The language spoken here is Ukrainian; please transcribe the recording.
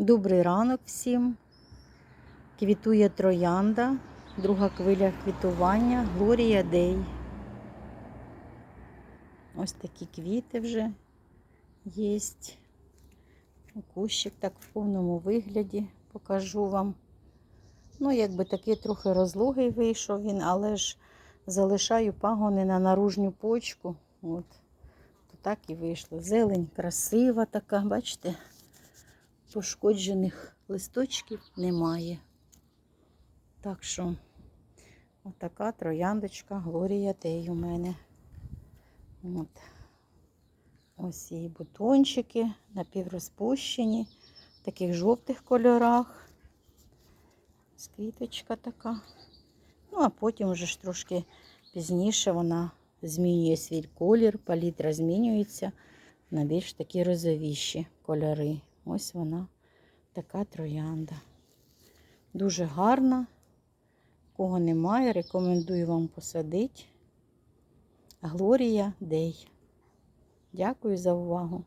Добрий ранок всім. Квітує троянда, друга хвиля квітування, Глорія Дей. Ось такі квіти вже є. Кущик так в повному вигляді покажу вам. Ну, якби такий трохи розлогий вийшов він, але ж залишаю пагони на наружню почку. От. То так і вийшло. Зелень красива така, бачите? Пошкоджених листочків немає. Так що, отака трояндочка Глорія Тей у мене. От. Ось її бутончики напіврозпущені, в таких жовтих кольорах. Ось Квіточка така. Ну, а потім вже ж трошки пізніше вона змінює свій колір, палітра змінюється на більш такі розовіші кольори. Ось вона така троянда. Дуже гарна. Кого немає, рекомендую вам посадити. Глорія Дей. Дякую за увагу.